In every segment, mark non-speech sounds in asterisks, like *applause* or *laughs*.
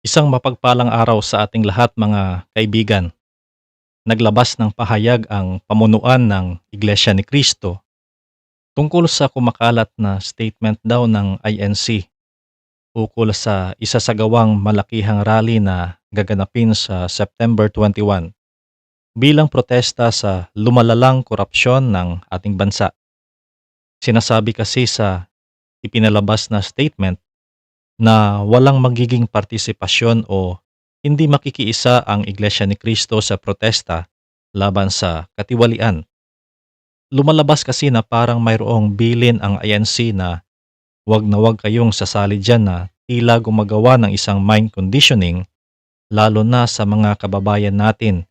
Isang mapagpalang araw sa ating lahat mga kaibigan. Naglabas ng pahayag ang pamunuan ng Iglesia ni Cristo tungkol sa kumakalat na statement daw ng INC ukol sa isasagawang malakihang rally na gaganapin sa September 21 bilang protesta sa lumalalang korupsyon ng ating bansa. Sinasabi kasi sa ipinalabas na statement na walang magiging partisipasyon o hindi makikiisa ang Iglesia ni Cristo sa protesta laban sa katiwalian. Lumalabas kasi na parang mayroong bilin ang INC na wag na wag kayong sasali dyan na tila gumagawa ng isang mind conditioning lalo na sa mga kababayan natin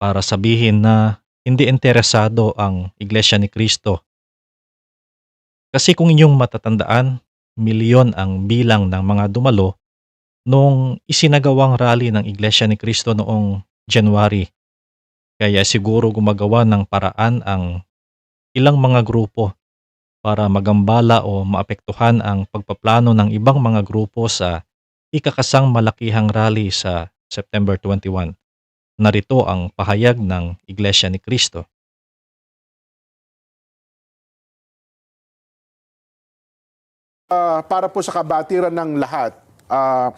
para sabihin na hindi interesado ang Iglesia ni Cristo. Kasi kung inyong matatandaan, milyon ang bilang ng mga dumalo nung isinagawang rally ng Iglesia ni Cristo noong January. Kaya siguro gumagawa ng paraan ang ilang mga grupo para magambala o maapektuhan ang pagpaplano ng ibang mga grupo sa ikakasang malakihang rally sa September 21. Narito ang pahayag ng Iglesia ni Cristo. Ah, para po sa kabatiran ng lahat, ah,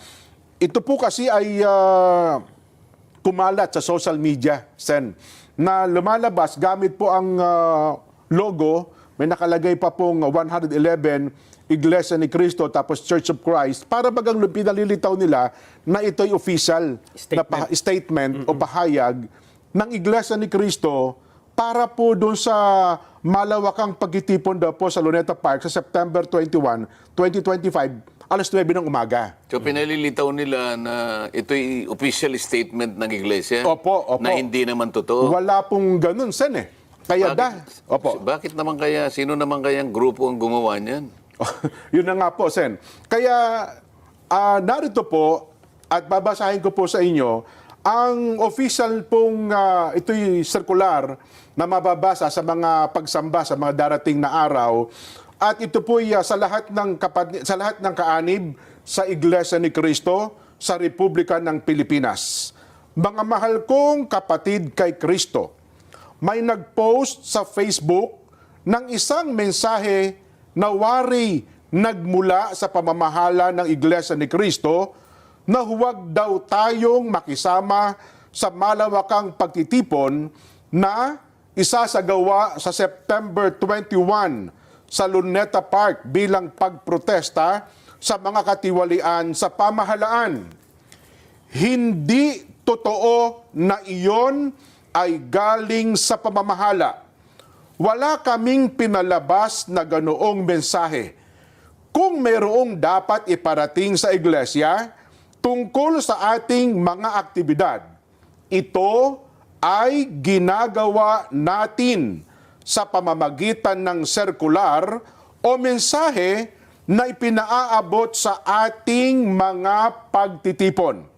ito po kasi ay ah, kumalat sa social media, Sen, na lumalabas gamit po ang ah, logo, may nakalagay pa pong 111 Iglesia ni Cristo tapos Church of Christ para bagang pinalilitaw nila na ito'y official na pa- statement. o pahayag ng Iglesia ni Cristo para po doon sa malawakang pagtitipon daw po sa Luneta Park sa September 21, 2025, alas 9 ng umaga. So pinalilitaw nila na ito'y official statement ng iglesia Opo, opo. na hindi naman totoo. Wala pong ganun, Sen eh. Kaya da. Opo. Bakit naman kaya, sino naman kayang grupo ang gumawa niyan? *laughs* Yun na nga po, Sen. Kaya ah, narito po at babasahin ko po sa inyo ang official pong ah, ito'y circular na mababasa sa mga pagsamba sa mga darating na araw at ito po ay ah, sa lahat ng kapat- sa lahat ng kaanib sa Iglesia ni Cristo sa Republika ng Pilipinas. Mga mahal kong kapatid kay Kristo, may nag-post sa Facebook ng isang mensahe na wari nagmula sa pamamahala ng Iglesia ni Cristo na huwag daw tayong makisama sa malawakang pagtitipon na isasagawa sa September 21 sa Luneta Park bilang pagprotesta sa mga katiwalian sa pamahalaan. Hindi totoo na iyon ay galing sa pamamahala. Wala kaming pinalabas na ganoong mensahe. Kung mayroong dapat iparating sa iglesia tungkol sa ating mga aktibidad, ito ay ginagawa natin sa pamamagitan ng sirkular o mensahe na ipinaaabot sa ating mga pagtitipon.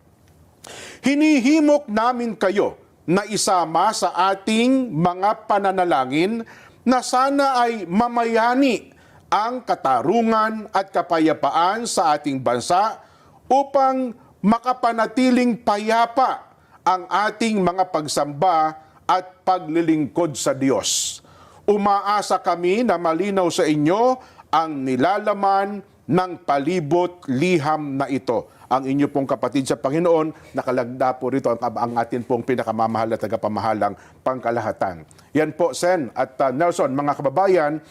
Hinihimok namin kayo na isama sa ating mga pananalangin na sana ay mamayani ang katarungan at kapayapaan sa ating bansa upang makapanatiling payapa ang ating mga pagsamba at paglilingkod sa Diyos. Umaasa kami na malinaw sa inyo ang nilalaman ng palibot liham na ito. Ang inyo pong kapatid sa Panginoon, nakalagda po rito ang, ang atin pong pinakamamahal at tagapamahalang pangkalahatan. Yan po, Sen at uh, Nelson, mga kababayan,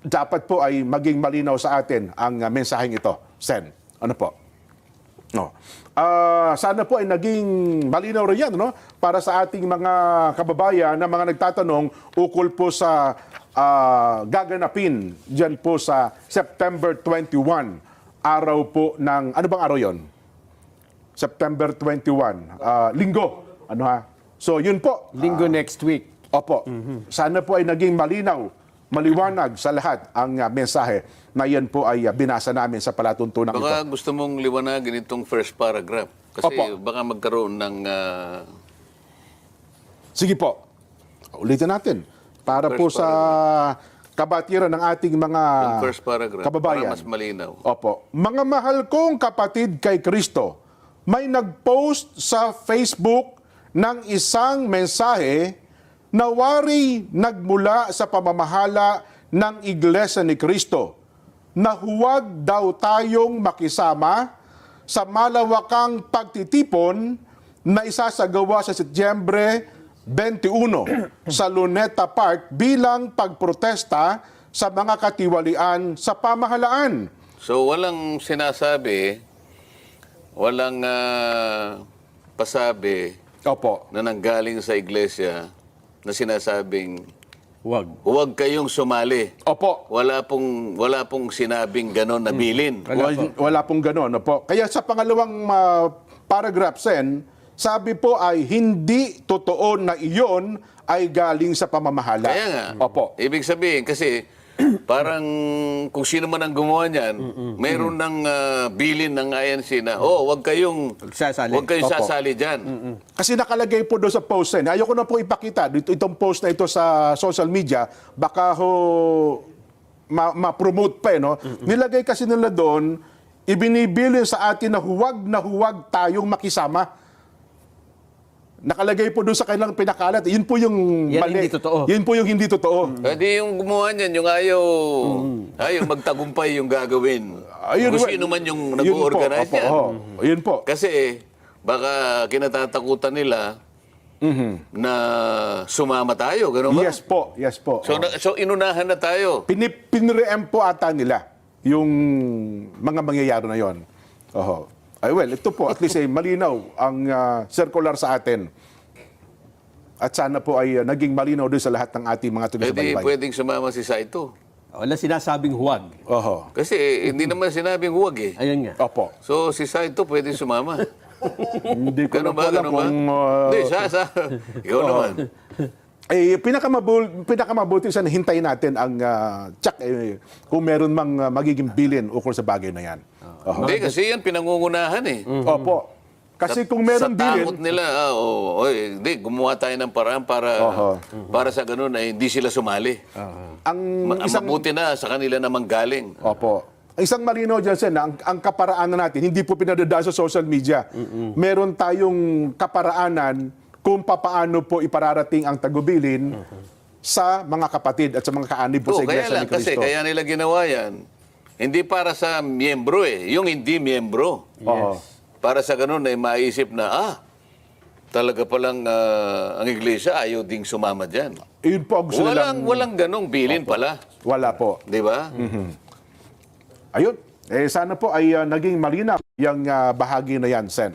dapat po ay maging malinaw sa atin ang uh, mensaheng ito. Sen, ano po? No. Ah, sana po ay naging malinaw rin yan no? para sa ating mga kababayan na mga nagtatanong ukol po sa ah, gaganapin diyan po sa September 21 araw po ng ano bang araw 'yon? September 21, ah, linggo. Ano ha? So yun po. Linggo next week. Opo. Sana po ay naging malinaw, maliwanag sa lahat ang ah, mensahe na yan po ay ah, binasa namin sa palatuntunan ito. Baka gusto mong liwanagin itong first paragraph. Kasi Opo. baka magkaroon ng... ah, Sige po. Ulitin natin. Para First po sa kabatiran ng ating mga yung first paragraph kababayan. para mas malinaw. Opo. Mga mahal kong kapatid kay Kristo, may nag-post sa Facebook ng isang mensahe na wari nagmula sa pamamahala ng Iglesia ni Cristo na huwag daw tayong makisama sa malawakang pagtitipon na isasagawa sa Setyembre 21 sa Luneta Park bilang pagprotesta sa mga katiwalian sa pamahalaan. So walang sinasabi, walang ah, pasabi Opo. na nanggaling sa iglesia na sinasabing Huwag. huwag kayong sumali. Opo. Wala pong wala pong sinabing ganon na bilin. Wala, wala pong gano'n. Opo. Kaya sa pangalawang ah, paragraph, Sen, sabi po ay hindi totoo na iyon ay galing sa pamamahala. Kaya nga. Opo. Ibig sabihin kasi *clears throat* parang kung sino man ang gumawa niyan, mayroon ng ah, bilin ng INC na, oh, wag kayong Sasali. wag kayong Opo. sasali diyan. Kasi nakalagay po doon sa post na, ayoko na po ipakita dito itong post na ito sa social media, baka ho ma- ma-promote pa eh, no? Nilagay kasi nila doon, ibinibilin sa atin na huwag na huwag tayong makisama. Nakalagay po doon sa kanilang pinakalat. Yun po yung Yan mali. hindi totoo. Yun po yung hindi totoo. Pwede yung gumawa niyan, yung ayaw, ayaw magtagumpay yung gagawin. Ayun, Kung well, sino man yung yun po, nag-organize opo, oo. Yun po. Kasi baka kinatatakutan nila na sumama tayo, gano'n ba? Yes po, yes po. So, na- so inunahan na tayo. Pinip, pinreem po ata nila yung mga mangyayari na yon. Oho. Ay well, ito po, at least ay malinaw ang ah, circular sa atin. At sana po ay ah, naging malinaw din sa lahat ng ating mga Pwede, taga-subaybay. pwedeng sumama si Saito. Wala sinasabing huwag. Oho. Kasi hindi naman sinabing huwag eh. Ayun nga. Opo. So si Saito pwede sumama. Hindi ko na Ganun po ba? alam kung... ah, Hindi, sa, sa. Ikaw naman. Eh, pinakamabul, pinakamabuti sana hintayin natin ang ah, check eh, kung meron mang ah, magiging bilin ukol sa bagay na yan. Oho. Hindi, kasi yan pinangungunahan eh. Opo. Kasi kung meron sa bilin, nila, ah, oh, oy, hindi, gumawa tayo ng paraan para Oho. para sa ganun ay hindi sila sumali. ang Ma- ang isang... mabuti na sa kanila namang galing. Opo. Ang Isang malinaw dyan, Sen, na ang, ang kaparaanan natin, hindi po pinadadaan sa social media. Meron tayong kaparaanan kung papaano po ipararating ang tagubilin sa mga kapatid at sa mga kaanib po Oo, sa kaya Iglesia lang, ni kasi Cristo. kaya nila ginawa yan, hindi para sa miyembro eh, yung hindi miyembro. Oo. Para sa ganun ay maisip na, ah, talaga palang ah, ang iglesia ayaw ding sumama dyan. Yun po ang gusto Walang, nilang... walang ganong bilin pala. Wala po. Di ba? Ayun. Eh, sana po ay ah, naging malinaw yung ah, bahagi na yan, Sen.